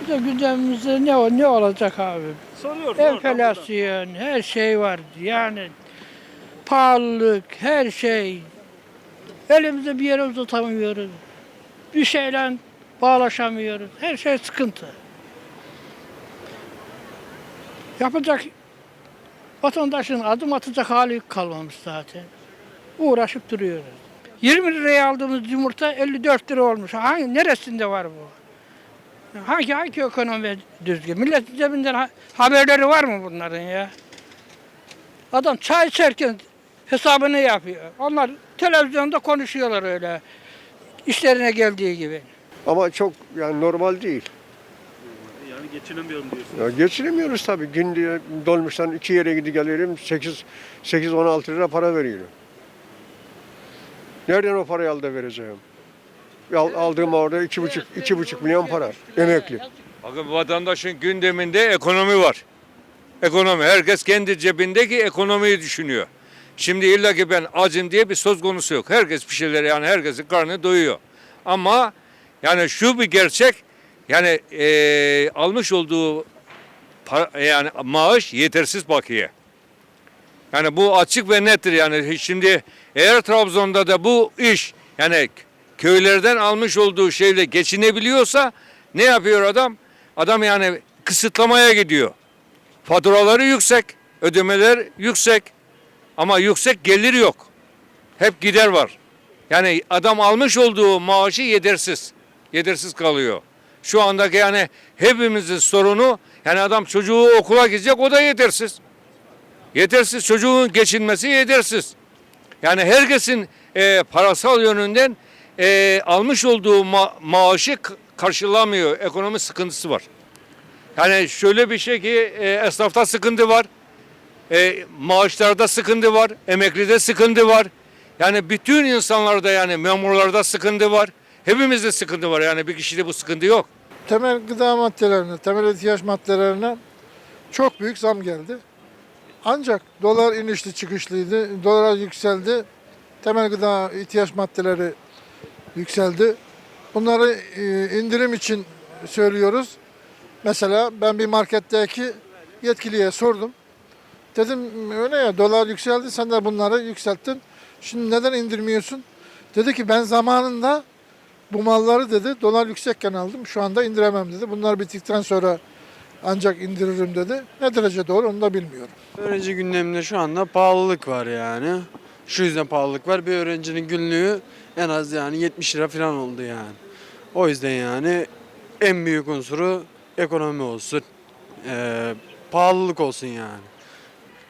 Bir de gündemimizde ne o- ne olacak abi? Buradan. Enflasyon, her şey var. Yani pahalılık, her şey. Elimizde bir yere uzatamıyoruz. Bir şeyle bağlaşamıyoruz. Her şey sıkıntı. Yapacak vatandaşın adım atacak hali kalmamış zaten. Uğraşıp duruyoruz. 20 liraya aldığımız yumurta 54 lira olmuş. Hangi neresinde var bu? Hangi hangi ekonomi düzgün? Milletin cebinden ha- haberleri var mı bunların ya? Adam çay içerken hesabını yapıyor. Onlar televizyonda konuşuyorlar öyle. İşlerine geldiği gibi. Ama çok yani normal değil. Yani geçinemiyorum diyorsun. Ya geçiremiyoruz tabii. Günde dolmuştan iki yere gidip gelirim 8 8 16 lira para veriyorum. Nereden o parayı al da vereceğim? Al- Aldığım orada iki buçuk, iki buçuk milyon para. Emekli. Bakın vatandaşın gündeminde ekonomi var. Ekonomi. Herkes kendi cebindeki ekonomiyi düşünüyor. Şimdi illa ki ben acım diye bir söz konusu yok. Herkes bir şeyler yani herkesin karnı doyuyor. Ama yani şu bir gerçek yani eee, almış olduğu para, yani maaş yetersiz bakiye. Yani bu açık ve nettir yani şimdi eğer Trabzon'da da bu iş yani köylerden almış olduğu şeyle geçinebiliyorsa ne yapıyor adam? Adam yani kısıtlamaya gidiyor. Faturaları yüksek, ödemeler yüksek ama yüksek gelir yok. Hep gider var. Yani adam almış olduğu maaşı yetersiz. Yetersiz kalıyor. Şu andaki yani hepimizin sorunu yani adam çocuğu okula gidecek o da yetersiz. Yetersiz çocuğun geçinmesi yetersiz. Yani herkesin e, parasal yönünden e, almış olduğu ma- maaşı karşılamıyor. Ekonomi sıkıntısı var. Yani şöyle bir şey ki e, esnafta sıkıntı var. E, maaşlarda sıkıntı var. Emeklide sıkıntı var. Yani bütün insanlarda yani memurlarda sıkıntı var. Hepimizde sıkıntı var yani bir kişide bu sıkıntı yok. temel gıda maddelerine, temel ihtiyaç maddelerine çok büyük zam geldi. Ancak dolar inişli çıkışlıydı, dolar yükseldi, temel gıda ihtiyaç maddeleri yükseldi. Bunları e, indirim için söylüyoruz. Mesela ben bir marketteki yetkiliye sordum. Dedim öyle ya dolar yükseldi sen de bunları yükselttin. Şimdi neden indirmiyorsun? Dedi ki ben zamanında bu malları dedi dolar yüksekken aldım. Şu anda indiremem dedi. Bunlar bittikten sonra ancak indiririm dedi. Ne derece doğru onu da bilmiyorum. Öğrenci gündeminde şu anda pahalılık var yani. Şu yüzden pahalılık var. Bir öğrencinin günlüğü en az yani 70 lira falan oldu yani. O yüzden yani en büyük unsuru ekonomi olsun. Ee, pahalılık olsun yani.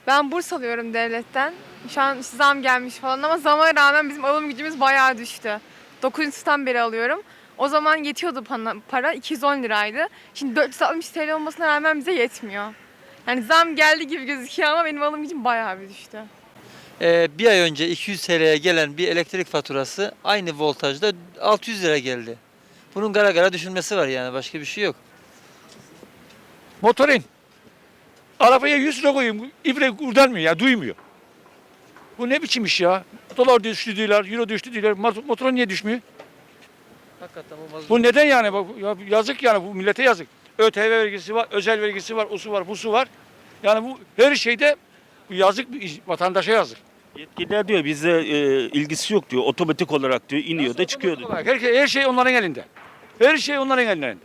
Ben burs alıyorum devletten. Şu an zam gelmiş falan ama zama rağmen bizim alım gücümüz bayağı düştü. 9. sınıftan beri alıyorum. O zaman yetiyordu para 210 liraydı. Şimdi 460 TL olmasına rağmen bize yetmiyor. Yani zam geldi gibi gözüküyor ama benim alım gücüm bayağı bir düştü. Ee, bir ay önce 200 TL'ye gelen bir elektrik faturası aynı voltajda 600 lira geldi. Bunun gara gara düşünmesi var yani başka bir şey yok. Motorin. Arabaya 100 lira koyayım. İbre kurtarmıyor ya duymuyor. Bu ne biçim iş ya? Dolar düştü diyorlar, euro düştü diyorlar. Mot- Motorun niye düşmüyor? Hakikaten bu Bu neden yani? Bak, ya yazık yani bu millete yazık. ÖTV vergisi var, özel vergisi var, osu var, busu var. Yani bu her şeyde bu yazık vatandaşa yazık. Yetkililer diyor bize e, ilgisi yok diyor. Otomatik olarak diyor iniyor da çıkıyor diyor. Her, şey- her şey onların elinde. Her şey onların elinde.